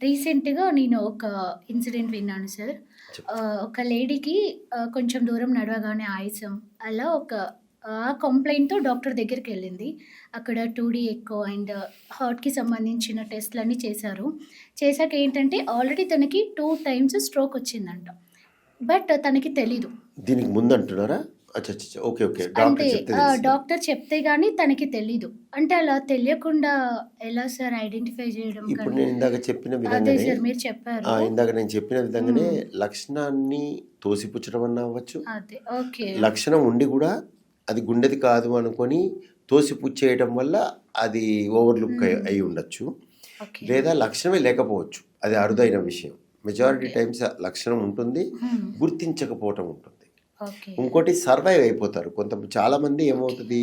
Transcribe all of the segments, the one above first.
రీసెంట్‌గా నేను ఒక ఇన్సిడెంట్ విన్నాను సార్. ఒక లేడీకి కొంచెం దూరం నడవగానే ఆయాసం అలా ఒక ఆ కంప్లెయింట్‌తో డాక్టర్ దగ్గరికెళ్ళింది. అక్కడ 2డీ ఎకో అండ్ హార్ట్‌కి సంబంధించిన టెస్ట్‌లన్నీ చేశారు. చేశాక ఏంటంటే ఆల్రెడీ తనకి 2 టైమ్స్ స్ట్రోక్ వచ్చిందంట. బట్ తనకి తెలీదు. దీనికి ముందు అంటున్నారా? ఓకే. ఓకే. అంటే డాక్టర్ చెప్తే గాని తనకి తెలీదు. అంటే అలా తెలియకుండా ఎలా సార్ ఐడెంటిఫై చేయడం ఇప్పుడు? నేను ఇందాక చెప్పిన విధంగానే సార్ మీరు చెప్పారు. ఇందాక నేను చెప్పిన విధంగానే. లక్షణాన్ని తోసిపుచ్చడం అన్నా అవ్వచ్చు. ఓకే. లక్షణం ఉండి గూడా అది గుండెది కాదు అనుకోని తోసిపుచ్చేయటం వల్ల అది ఓవర్‌లుక్ అయి ఉండొచ్చు. లేదా లక్షణమే లేకపోవచ్చు. అది అరుదైన విషయం. మెజారిటీ. టైమ్స్ లక్షణం ఉంటుంది. గుర్తించకపోవటం ఉంటుంది. ఇంకోటి సర్వైవ్ అయిపోతారు. కొంత చాలామంది. ఏమవుతది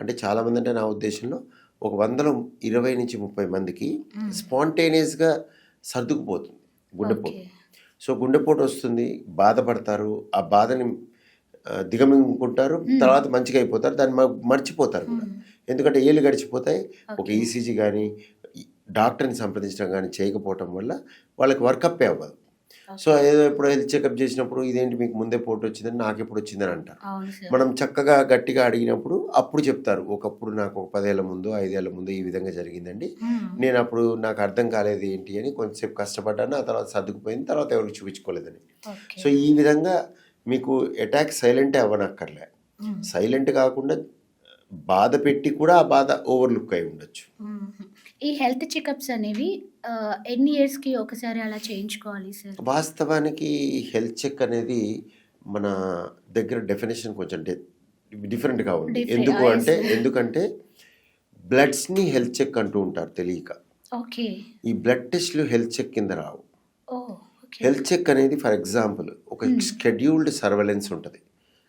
అంటే చాలామంది అంటే నా ఉద్దేశంలో ఒక 100లో 20-30 మందికి హ్మ్. స్పాంటేనియస్‌గా సర్దుకుపోతుంది గుండెపోటు. సో, గుండెపోటు వస్తుంది. బాధపడతారు. ఆ బాధని దిగమింగుకుంటారు. తర్వాత మంచిగా అయిపోతారు. దాన్ని మర్చిపోతారు కూడా. ఎందుకంటే ఏళ్ళు గడిచిపోతాయి. ఒక. ఈసీజీ ఈ డాక్టర్‌ని సంప్రదించడం గాని చేయకపోవటం వల్ల వాళ్ళకి వర్కప్పే అవ్వదు. సో. ఏదో ఎప్పుడో హెల్త్ చెకప్ చేసినప్పుడు ఇదేంటి మీకు ముందే పోటు వచ్చిందని నాకెప్పుడు వచ్చిందని అంటారు. మనం చక్కగా గట్టిగా అడిగినప్పుడు అప్పుడు చెప్తారు. ఒకప్పుడు నాకు ఒక 10 ఏళ్ళ ముందు, 5 ఏళ్ళ ముందు ఈ విధంగా జరిగిందండి. హ్మ్. నేను అప్పుడు నాకు అర్థం కాలేదు ఏంటి అని కొంచెంసేపు కష్టపడ్డాను. ఆ తర్వాత సర్దుకుపోయింది. తర్వాత ఎవరికీ చూపించుకోలేదని. సో, ఈ విధంగా మీకు అటాక్ సైలెంటే అవ్వనక్కర్లే. సైలెంట్ కాకుండా బాధ పెట్టి కూడా ఆ బాధ ఓవర్‌లుక్ అయి ఉండొచ్చు. ఈ హెల్త్ చెకప్స్ అనేవి ఎన్ని ఇయర్స్‌కి ఒకసారి అలా చేయించుకోవాలి సార్? వాస్తవానికి హెల్త్ చెక్ అనేది మన దగ్గర డెఫినిషన్ కొంచెం డిఫరెంట్‌గా ఉంది. ఎందుకు! అంటే. ఎందుకంటే బ్లడ్స్‌ని హెల్త్ చెక్ అంటూ ఉంటారు తెలియక. ఓకే. ఈ బ్లడ్ టెస్ట్‌లు హెల్త్ చెక్ కింద రావు. హెల్త్ చెక్ అనేది ఫర్ ఎగ్జాంపుల్ ఒక. షెడ్యూల్డ్ సర్వేలెన్స్ ఉంటది.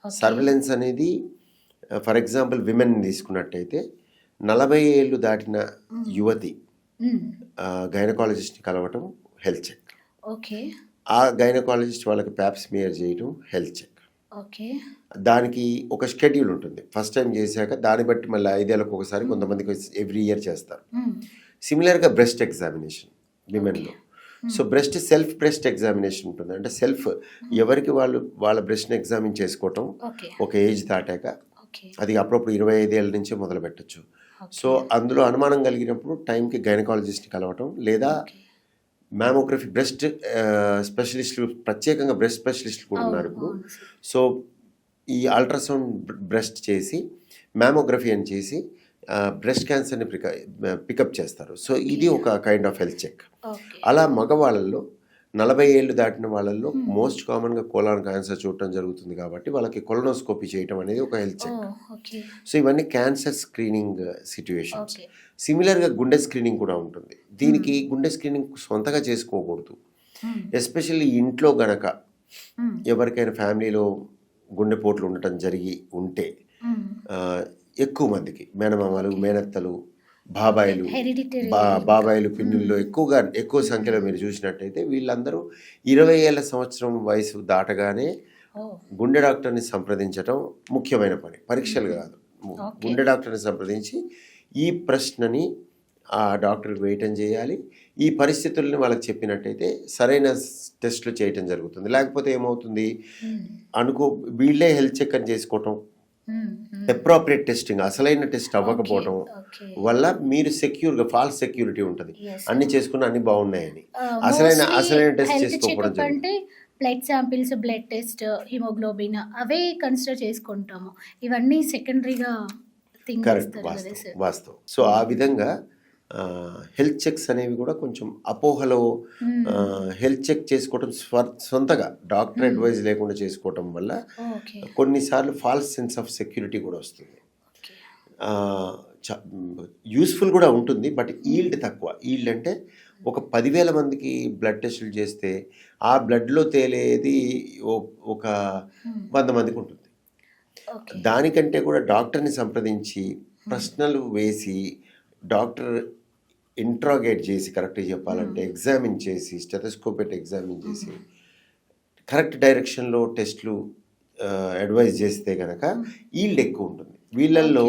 సర్వేలెన్స్ అనేది ఫర్ ఎగ్జాంపుల్ విమెన్‌ని తీసుకున్నట్టయితే 40 ఏళ్ళు దాటిన. యువతి గైనకాలజిస్ట్‌ని కలవటం హెల్త్ చెక్. ఓకే. ఆ గైనకాలజిస్ట్ వాళ్ళకి ప్యాప్ స్మియర్ చేయటం హెల్త్ చెక్. ఓకే. దానికి ఒక షెడ్యూల్ ఉంటుంది. ఫస్ట్ టైమ్ చేశాక దాన్ని బట్టి మళ్ళీ 5 ఏళ్ళకు ఒకసారి. కొంతమందికి ఎవ్రీ ఇయర్ చేస్తారు. సిమిలర్‌గా breast examination. విమెన్‌లో. So. Breast self breast examination ఉంటుంది. అంటే సెల్ఫ్. ఎవరికి వాళ్ళు వాళ్ళ బ్రెస్ట్‌ని ఎగ్జామిన్ చేసుకోవటం. ఒక ఏజ్ దాటాక. అది అప్పుడప్పుడు 25 ఏళ్ళ నుంచే మొదలుపెట్టొచ్చు. సో. అందులో అనుమానం కలిగినప్పుడు టైంకి గైనకాలజిస్ట్‌ని కలవటం లేదా ఓకే. మామోగ్రఫీ బ్రెస్ట్ స్పెషలిస్టులు ప్రత్యేకంగా బ్రెస్ట్ స్పెషలిస్టులు కూడా ఉన్నారు. ఇప్పుడు. సో, ఈ అల్ట్రాసౌండ్ బ్రె బ్రెస్ట్ చేసి మామోగ్రఫీ అని చేసి బ్రెస్ట్ క్యాన్సర్‌ని ప్రిక పికప్ చేస్తారు. సో, ఇది. ఒక కైండ్ ఆఫ్ హెల్త్ చెక్. అలా మగవాళ్ళలో 40 ఏళ్ళు దాటిన వాళ్ళలో హ్మ్. మోస్ట్ కామన్‌గా కోలాన్ క్యాన్సర్ చూడటం జరుగుతుంది కాబట్టి వాళ్ళకి కొలనోస్కోపీ చేయటం అనేది ఒక హెల్త్ చెక్. సో, ఇవన్నీ క్యాన్సర్ స్క్రీనింగ్ సిట్యుయేషన్స్. ఓకే. సిమిలర్‌గా గుండె స్క్రీనింగ్ కూడా ఉంటుంది. దీనికి గుండె స్క్రీనింగ్ సొంతగా చేసుకోకూడదు. ఎస్పెషల్లీ ఇంట్లో గనక. ఎవరికైనా ఫ్యామిలీలో గుండెపోట్లు ఉండటం జరిగి ఉంటే ఎక్కువ మందికి మేనమామలు. మేనత్తలు. బాబాయిలు. బాబాయిలు. పిన్నుల్లో ఎక్కువగా ఎక్కువ సంఖ్యలో. మీరు చూసినట్టయితే వీళ్ళందరూ 20 ఏళ్ళ సంవత్సరం వయసు దాటగానే ఓహ్! గుండె డాక్టర్‌ని సంప్రదించటం ముఖ్యమైన పని. పరీక్షలు హుహు. కాదు. గుండె డాక్టర్‌ని సంప్రదించి ఈ ప్రశ్నని ఆ డాక్టర్‌కి వేయటం చేయాలి. ఈ పరిస్థితుల్ని వాళ్ళకి చెప్పినట్టయితే సరైన టెస్ట్‌లు చేయటం జరుగుతుంది. లేకపోతే ఏమవుతుంది హ్మ్. అనుకో వీళ్ళే హెల్త్ చెక్ అని చేసుకోవటం. అప్రోప్రియేట్ టెస్టింగ్ అసలైన టెస్ట్ ఓకే. వల్ల మీరు సెక్యూర్‌గా ఫాల్స్ సెక్యూరిటీ ఉంటది. అన్ని. చేసుకున్న అన్ని బాగున్నాయని. ఆహ్, అసలైన అసలైన టెస్ట్ చేసుకోకపోవడం జరుగుతుంది. అంటే blood samples, blood test, haemoglobin అవే కన్సిడర్ చేసుకుంటాము. ఇవన్నీ సెకండరీగా కరెక్ట్. వాస్తవం. సో, ఆ హ్మ్. విధంగా హెల్త్ చెక్స్ అనేవి కూడా కొంచెం అపోహలో హెల్త్ చెక్ చేసుకోవటం సొంతగా డాక్టర్ హ్మ్. అడ్వైస్ లేకుండా చేసుకోవటం వల్ల. కొన్నిసార్లు ఫాల్స్ సెన్స్ ఆఫ్ సెక్యూరిటీ కూడా వస్తుంది. యూజ్‌ఫుల్ కూడా ఉంటుంది. బట్. ఈల్డ్ తక్కువ. ఈల్డ్ అంటే ఒక 10,000 మందికి బ్లడ్ టెస్టులు చేస్తే ఆ బ్లడ్‌లో తేలేది ఒక. 100 మందికి ఉంటుంది. దానికంటే కూడా డాక్టర్‌ని సంప్రదించి. ప్రశ్నలు వేసి డాక్టర్ ఇంట్రాగేట్ చేసి కరెక్ట్‌గా చెప్పాలంటే. ఎగ్జామిన్ చేసి స్టెతస్కోప్ పెట్టి ఎగ్జామిన్ చేసి హుహు. కరెక్ట్ డైరెక్షన్‌లో టెస్ట్‌లు ఆహ్, అడ్వైస్ చేస్తే హ్మ్. ఈల్డ్ ఎక్కువ ఉంటుంది. వీళ్ళల్లో.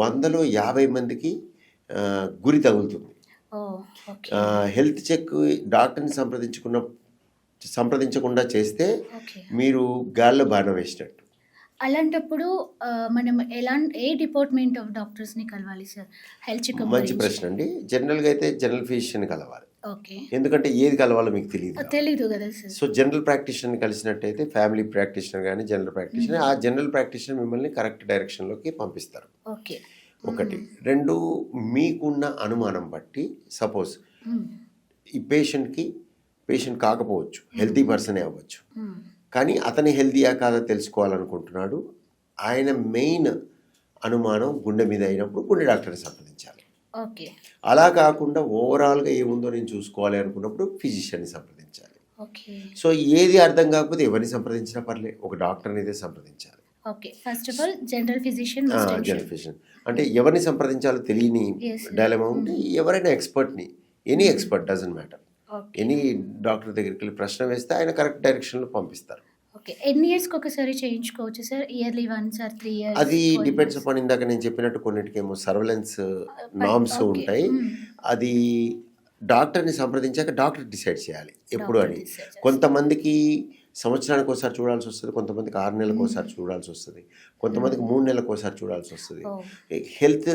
100లో 50 మందికి గురి తగులుతుంది. హెల్త్ చెక్ డాక్టర్ని సంప్రదించుకున్న సంప్రదించకుండా చేస్తే మీరు గాల్లో బాణం వేసినట్టు అలాంటప్పుడు మనం ఎలా ఏ డిపార్ట్మెంట్ ఆఫ్ డాక్టర్స్ని కలవాలి సార్? హెల్త్ చెకప్ మంచి ప్రశ్న అండి. జనరల్గా అయితే జనరల్ ఫిజిషియన్ కలవాలి. ఓకే. ఎందుకంటే ఏది కలవాలో మీకు తెలియదు తెలీదు కదా సార్? సో జనరల్ ప్రాక్టీషనర్ని కలిసినట్టయితే ఫ్యామిలీ ప్రాక్టీషనర్ కానీ జనరల్ ప్రాక్టీషనర్ ఆ జనరల్ ప్రాక్టీషనర్ మిమ్మల్ని కరెక్ట్ డైరెక్షన్లోకి పంపిస్తారు. ఓకే. ఒకటి. రెండు మీకున్న అనుమానం బట్టి సపోజ్. ఈ పేషెంట్కి పేషెంట్ కాకపోవచ్చు హెల్తీ పర్సనే అవ్వచ్చు. కానీ అతని హెల్తీయా కాదా తెలుసుకోవాలనుకుంటున్నాడు. ఆయన మెయిన్ అనుమానం గుండె మీద అయినప్పుడు గుండె డాక్టర్ని సంప్రదించాలి. ఓకే. అలా కాకుండా ఓవరాల్గా ఏముందో నేను చూసుకోవాలి అనుకున్నప్పుడు ఫిజిషియన్ని సంప్రదించాలి. ఓకే. సో ఏది అర్థం కాకపోతే ఎవరిని సంప్రదించినా పర్లే ఒక డాక్టర్ని అయితే సంప్రదించాలి. Okay. First of all general physician general physician. అంటే ఎవరిని సంప్రదించాలో తెలియని. డైలమా ఉంటే ఎవరైనా ఎక్స్పర్ట్ని any expert doesn't matter. Any doctor దగ్గరికి వెళ్ళి ప్రశ్న వేస్తే ఆయన కరెక్ట్ డైరెక్షన్లో పంపిస్తారు ఓకే ఎన్ని ఇయర్స్కి ఒకసారి చేయించుకోవచ్చు sir yearly once or three years అది డిపెండ్స్ అపాన్ ఇందాక నేను చెప్పినట్టు కొన్నిటికేమో సర్వలెన్స్ నామ్స్ okay. ఉంటాయి Hmm. అది డాక్టర్ని సంప్రదించాక డాక్టర్ డిసైడ్ చేయాలి ఎప్పుడు అని. కొంతమందికి సంవత్సరానికి ఒకసారి చూడాల్సి వస్తుంది కొంతమందికి ఆరు నెలలకు ఒకసారి చూడాల్సి వస్తుంది కొంతమందికి మూడు నెలలకు ఒకసారి చూడాల్సి వస్తుంది Oh. Health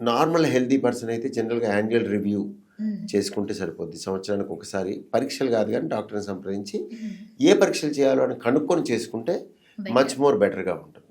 normal healthy person అయితే జనరల్గా యాన్యువల్ రివ్యూ. చేసుకుంటే సరిపోద్ది సంవత్సరానికి ఒకసారి పరీక్షలు కాదు కానీ డాక్టర్ని సంప్రదించి. ఏ పరీక్షలు చేయాలో అని కనుక్కొని చేసుకుంటే. మచ్ మోర్ బెటర్గా ఉంటుంది